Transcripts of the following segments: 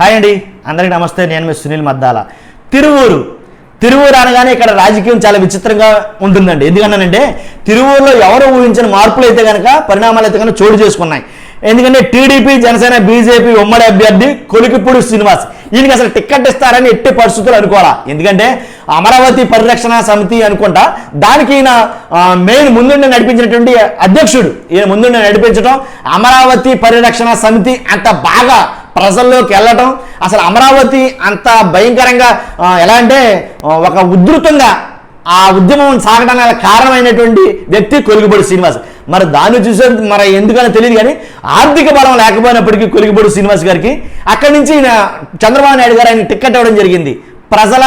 Hi అండి. అందరికీ నమస్తే. నేను మీ సునీల్ మద్దాల. తిరువూరు. తిరువూరు అనగానే ఇక్కడ రాజకీయం చాలా విచిత్రంగా ఉంటుందండి. ఎందుకన్నానంటే తిరువూరులో ఎవరు ఊహించిన మార్పులు అయితే కనుక పరిణామాలు అయితే కనుక చోటు చేసుకున్నాయి. ఎందుకంటే టీడీపీ జనసేన బీజేపీ ఉమ్మడి అభ్యర్థి కొలికిపూడి శ్రీనివాస్. ఈయనకి అసలు టిక్కెట్ ఇస్తారని ఎట్టి పరిస్థితులు అనుకోవాలా? ఎందుకంటే అమరావతి పరిరక్షణ సమితి అనుకుంటా దానికి ఈయన మెయిన్ ముందుండి నడిపించినటువంటి అధ్యక్షుడు. ఈయన ముందుండి నడిపించడం అమరావతి పరిరక్షణ సమితి అంత బాగా ప్రజల్లోకి వెళ్ళటం అసలు అమరావతి అంత భయంకరంగా ఎలా అంటే ఒక ఉధృతంగా ఆ ఉద్యమం సాగడానికి కారణమైనటువంటి వ్యక్తి కొలుగుబడి శ్రీనివాస్. మరి దాన్ని చూసే మరి ఎందుకని తెలియదు కానీ ఆర్థిక బలం లేకపోయినప్పటికీ కొలిగిపొడి శ్రీనివాస్ గారికి అక్కడి నుంచి ఈయన చంద్రబాబు నాయుడు గారు ఆయన టిక్కెట్ ఇవ్వడం జరిగింది. ప్రజల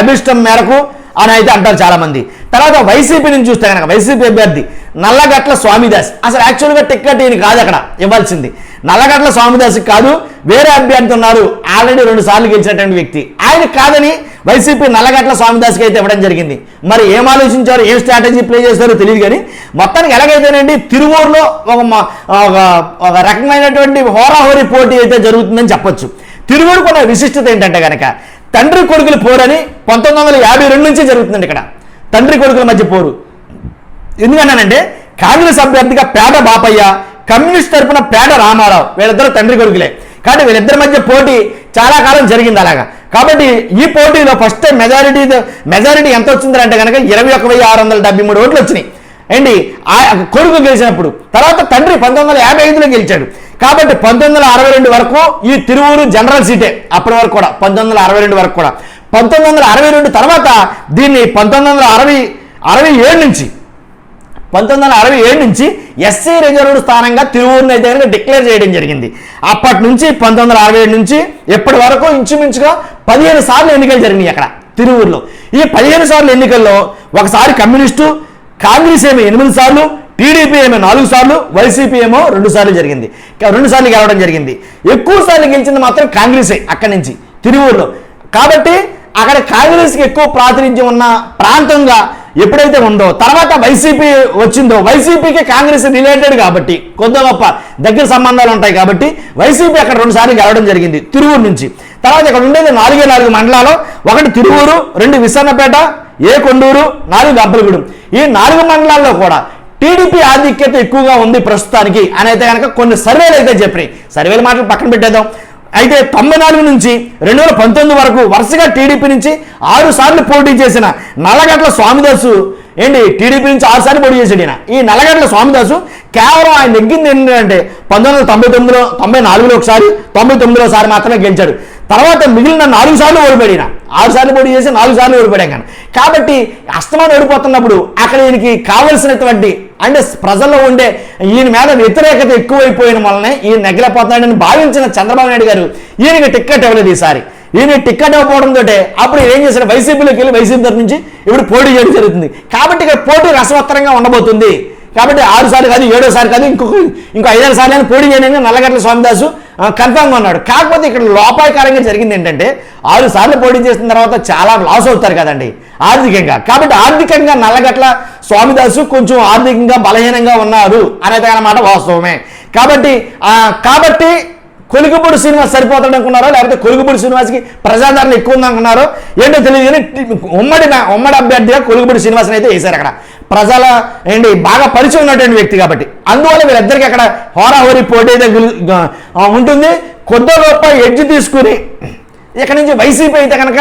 అభిష్టం మేరకు అని అయితే అంటారు చాలామంది. తర్వాత వైసీపీ నుంచి చూస్తే కనుక వైసీపీ అభ్యర్థి నల్లగట్ల స్వామిదాస్. అసలు యాక్చువల్గా టిక్కెట్ ఈయన కాదు అక్కడ ఇవ్వాల్సింది. నల్లగట్ల స్వామిదాస్ కాదు వేరే అభ్యర్థి ఉన్నారు ఆల్రెడీ రెండు సార్లు గెలిచినటువంటి వ్యక్తి. ఆయన కాదని వైసీపీ నల్లగట్ల స్వామిదాస్కి అయితే ఇవ్వడం జరిగింది. మరి ఏం ఆలోచించారు ఏం స్ట్రాటజీ ప్లే చేస్తారో తెలియదు కానీ మొత్తానికి ఎలాగైతేనండి తిరువూరులో ఒక ఒక రకమైనటువంటి హోరాహోరీ పోటీ అయితే జరుగుతుందని చెప్పొచ్చు. తిరువూరుకు ఉన్న విశిష్టత ఏంటంటే కనుక తండ్రి కొడుకులు పోరని పంతొమ్మిది వందల యాభై రెండు నుంచి జరుగుతుందండి ఇక్కడ. తండ్రి కొడుకుల మధ్య పోరు. ఎందుకన్నానంటే కాంగ్రెస్ అభ్యర్థిగా పేద బాపయ్య కమ్యూనిస్ట్ తరపున పేద రామారావు వీళ్ళిద్దరు తండ్రి కొడుకులే. కాబట్టి వీళ్ళిద్దరి మధ్య పోటీ చాలా కాలం జరిగింది అలాగా. కాబట్టి ఈ పోటీలో ఫస్ట్ టైం మెజారిటీ మెజారిటీ ఎంత వచ్చిందంటే కనుక ఇరవై ఒక వెయ్యి ఆరు వందల డెబ్బై మూడు ఓట్లు వచ్చినాయి. ఏంటి? ఆ కొడుకు గెలిచినప్పుడు. తర్వాత తండ్రి పంతొమ్మిది వందల యాభై ఐదులో గెలిచాడు. కాబట్టి పంతొమ్మిది వందల అరవై రెండు వరకు ఈ తిరువూరు జనరల్ సీటే అప్పటి వరకు కూడా పంతొమ్మిది వందల అరవై రెండు వరకు కూడా. పంతొమ్మిది వందల అరవై రెండు తర్వాత దీన్ని పంతొమ్మిది వందల అరవై అరవై ఏడు నుంచి పంతొమ్మిది వందల అరవై ఏడు నుంచి ఎస్సీ రిజర్వ్డ్ స్థానంగా తిరువూరుని అయితే కనుక డిక్లేర్ చేయడం జరిగింది. అప్పటి నుంచి పంతొమ్మిది వందల అరవై ఏడు నుంచి ఇప్పటి వరకు ఇంచుమించుగా పదిహేను సార్లు ఎన్నికలు జరిగినాయి అక్కడ తిరువూరులో. ఈ పదిహేను సార్లు ఎన్నికల్లో ఒకసారి కమ్యూనిస్టు కాంగ్రెస్ ఏమో ఎనిమిది సార్లు టీడీపీ ఏమో నాలుగు సార్లు వైసీపీ ఏమో రెండు సార్లు జరిగింది. రెండు సార్లు గెలవడం జరిగింది. ఎక్కువ సార్లు గెలిచింది మాత్రం కాంగ్రెసే అక్కడి నుంచి తిరువూరులో. కాబట్టి అక్కడ కాంగ్రెస్కి ఎక్కువ ప్రాతినిధ్యం ఉన్న ప్రాంతంగా ఎప్పుడైతే ఉందో తర్వాత వైసీపీ వచ్చిందో వైసీపీకి కాంగ్రెస్ రిలేటెడ్ కాబట్టి కొద్ది గొప్ప దగ్గర సంబంధాలు ఉంటాయి కాబట్టి వైసీపీ అక్కడ రెండు సార్లు గెలవడం జరిగింది తిరువూరు నుంచి. తర్వాత ఇక్కడ ఉండేది నాలుగే నాలుగు మండలాలు ఒకటి తిరువూరు రెండు విసన్నపేట ఏ కొండూరు నాలుగు గబ్బలగూడెం ఈ నాలుగు మండలాల్లో కూడా టీడీపీ ఆధిక్యత ఎక్కువగా ఉంది ప్రస్తుతానికి అని అయితే కనుక కొన్ని సర్వేలు అయితే చెప్పినాయి. సర్వేలు మాటలు పక్కన పెట్టేద్దాం. అయితే తొంభై నాలుగు నుంచి రెండు వేల పంతొమ్మిది వరకు వరుసగా టీడీపీ నుంచి ఆరు సార్లు పోటీ చేసిన నల్లగట్ల స్వామిదాసు ఏంటి టీడీపీ నుంచి ఆరు సార్లు పోటీ చేశాడు ఈయన. ఈ నల్లగట్ల స్వామిదాసు కేవలం ఆయన నెగ్గింది ఏంటంటే పంతొమ్మిది వందల తొంభై తొమ్మిదిలో తొంభై నాలుగులో ఒకసారి తొంభై తొమ్మిదిలో సారి మాత్రమే గెలిచాడు. తర్వాత మిగిలిన నాలుగు సార్లు ఓడిపోయాడు ఈయన. ఆరు సార్లు పోటీ చేసి నాలుగు సార్లు ఓడిపోయాడు కానీ కాబట్టి అస్తమానం ఓడిపోతున్నప్పుడు అక్కడ ఈయనకి కావలసినటువంటి అంటే ప్రజల్లో ఉండే ఈయన మీద వ్యతిరేకత ఎక్కువైపోయిన వలనే ఈయన నెగ్గలేకపోతున్నాడని భావించిన చంద్రబాబు నాయుడు గారు ఈయనకి టిక్కెట్ ఇవ్వలేదు ఈసారి. ఈయన టిక్కెట్ ఇవ్వకపోవడంతో అప్పుడు ఏం చేశారు వైసీపీలోకి వెళ్ళి వైసీపీ తరఫు నుంచి ఇప్పుడు పోటీ చేయడం జరుగుతుంది. కాబట్టి ఇక్కడ పోటీ రసవత్తరంగా ఉండబోతుంది. కాబట్టి ఆరు సార్లు కాదు ఏడో సార్లు కాదు ఇంకొక ఇంకో ఐదారు సార్లు అయినా పోటీ చేయని నల్లగట్ల స్వామిదాసు కన్ఫామ్గా ఉన్నాడు. కాకపోతే ఇక్కడ లోపాయకారంగా జరిగింది ఏంటంటే ఆరు సార్లు పోటీ చేసిన తర్వాత చాలా లాస్ అవుతారు కదండి. ఆర్థికంగా. కాబట్టి ఆర్థికంగా నల్లగట్ల స్వామిదాసు కొంచెం ఆర్థికంగా బలహీనంగా ఉన్నారు అనేది అన్నమాట వాస్తవమే. కాబట్టి కాబట్టి కొలుగుపూడి శ్రీనివాస్ సరిపోతాడు అనుకున్నారో లేకపోతే కొలుగుపూడి శ్రీనివాస్కి ప్రజాదరణ ఎక్కువ ఉందనుకున్నారో ఏంటో తెలియదు కానీ ఉమ్మడి ఉమ్మడి అభ్యర్థిగా కొలుగుపూడి శ్రీనివాసని అయితే వేశారు అక్కడ. ప్రజల ఏంటి బాగా పరిచయం ఉన్నటువంటి వ్యక్తి కాబట్టి. అందువల్ల వీళ్ళిద్దరికి అక్కడ హోరాహోరీ పోటీ ఉంటుంది. కొద్ది గొప్ప ఎడ్జ్ తీసుకుని ఇక్కడ నుంచి వైసీపీ అయితే కనుక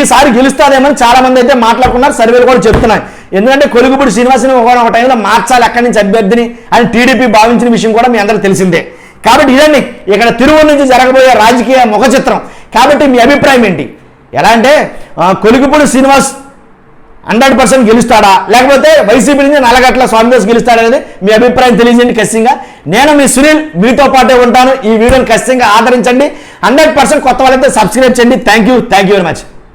ఈసారి గెలుస్తారేమని చాలా మంది అయితే మాట్లాడుకున్నారు సర్వేలు కూడా చెప్తున్నాయి. ఎందుకంటే కొలుగుపూడి శ్రీనివాసుని ఒక ఒక టైంలో మార్చాలి అక్కడి నుంచి అభ్యర్థిని అని టీడీపీ భావించిన విషయం కూడా మీ అందరూ తెలిసిందే. కాబట్టి ఇదండి ఇక్కడ తిరువూరు నుంచి జరగబోయే రాజకీయ ముఖ చిత్రం కాబట్టి మీ అభిప్రాయం ఏంటి? ఎలా అంటే కొలుగుపూడి శ్రీనివాస్ హండ్రెడ్ పర్సెంట్ గెలుస్తాడా? లేకపోతే వైసీపీ నుంచి నలగట్ల స్వామిదాస్ గెలుస్తాడా అనేది మీ అభిప్రాయం తెలియజేయండి ఖచ్చితంగా. నేను మీ సునీల్ మీతో పాటే ఉంటాను. ఈ వీడియోని ఖచ్చితంగా ఆదరించండి. హండ్రెడ్ పర్సెంట్ కొత్త వాళ్ళైతే సబ్స్క్రైబ్ చేయండి. Thank you thank you very much